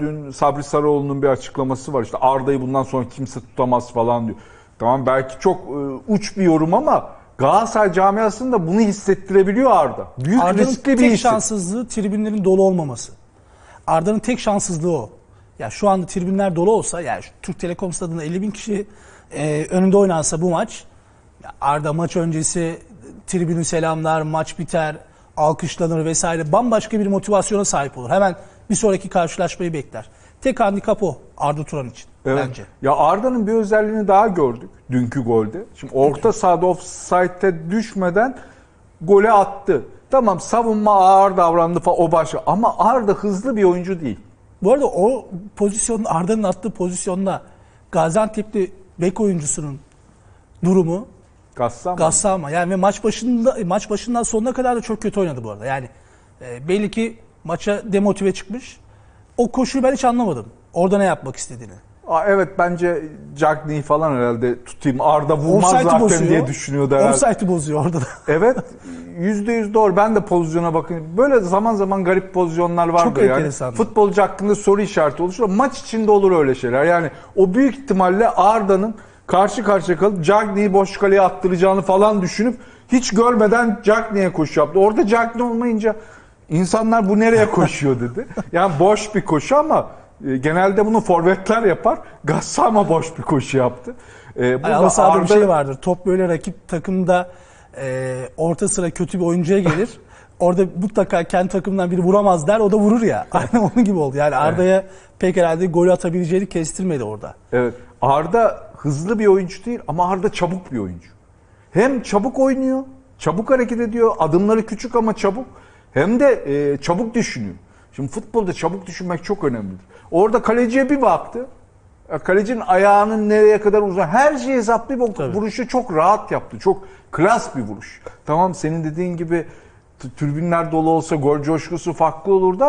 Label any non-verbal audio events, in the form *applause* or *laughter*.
Dün Sabri Sarıoğlu'nun bir açıklaması var. İşte Arda'yı bundan sonra kimse tutamaz falan diyor. Tamam belki çok e, uç bir yorum ama Galatasaray camiasında bunu hissettirebiliyor Arda. Büyük Arda'nın riskli bir tek isim. şanssızlığı tribünlerin dolu olmaması. Arda'nın tek şanssızlığı o. Ya şu anda tribünler dolu olsa yani şu Türk Telekom stadında 50 bin kişi e, önünde oynansa bu maç ya Arda maç öncesi tribünü selamlar, maç biter, alkışlanır vesaire bambaşka bir motivasyona sahip olur. Hemen bir sonraki karşılaşmayı bekler. Tek handikap o Arda Turan için Evet. bence. Ya Arda'nın bir özelliğini daha gördük dünkü golde. Şimdi orta sahada offside'e düşmeden gole attı. Tamam savunma ağır davrandı falan o başka ama Arda hızlı bir oyuncu değil. Bu arada o pozisyon Arda'nın attığı pozisyonda Gaziantep'li bek oyuncusunun durumu Gassam. Gassama yani ve maç başında maç başından sonuna kadar da çok kötü oynadı bu arada. Yani e, belli ki maça demotive çıkmış. O koşuyu ben hiç anlamadım. Orada ne yapmak istediğini. Aa, evet bence Cagney'i falan herhalde tutayım. Arda vurmaz zaten bozuyor. diye düşünüyordu herhalde. Offside'ı bozuyor orada da. *laughs* Evet yüzde yüz doğru. Ben de pozisyona bakın. Böyle zaman zaman garip pozisyonlar vardır yani. enteresan. Futbolcu hakkında soru işareti oluşur. Maç içinde olur öyle şeyler. Yani o büyük ihtimalle Arda'nın karşı karşıya kalıp Cagney'i boş kaleye attıracağını falan düşünüp hiç görmeden Cagney'e koşu yaptı. Orada Cagney olmayınca insanlar bu nereye koşuyor dedi. *laughs* Yani boş bir koşu ama e, genelde bunu forvetler yapar. Gassama boş bir koşu yaptı. E, Hani halı sahada bir şey vardır. Top böyle rakip takımda e, orta sıra kötü bir oyuncuya gelir. *laughs* Orada mutlaka kendi takımdan biri vuramaz der. O da vurur ya. Aynı onun gibi oldu. Yani Arda'ya pek herhalde gol atabileceğini kestirmedi orada. Evet. Arda hızlı bir oyuncu değil ama Arda çabuk bir oyuncu. Hem çabuk oynuyor, çabuk hareket ediyor, adımları küçük ama çabuk. Hem de e, çabuk düşünüyor. Şimdi futbolda çabuk düşünmek çok önemlidir. Orada kaleciye bir baktı. Ya Kalecinin ayağının nereye kadar uzun her şeyi hesaplayıp o Tabii. vuruşu çok rahat yaptı. Çok klas bir vuruş. Tamam senin dediğin gibi tribünler dolu olsa gol coşkusu farklı olurdu ama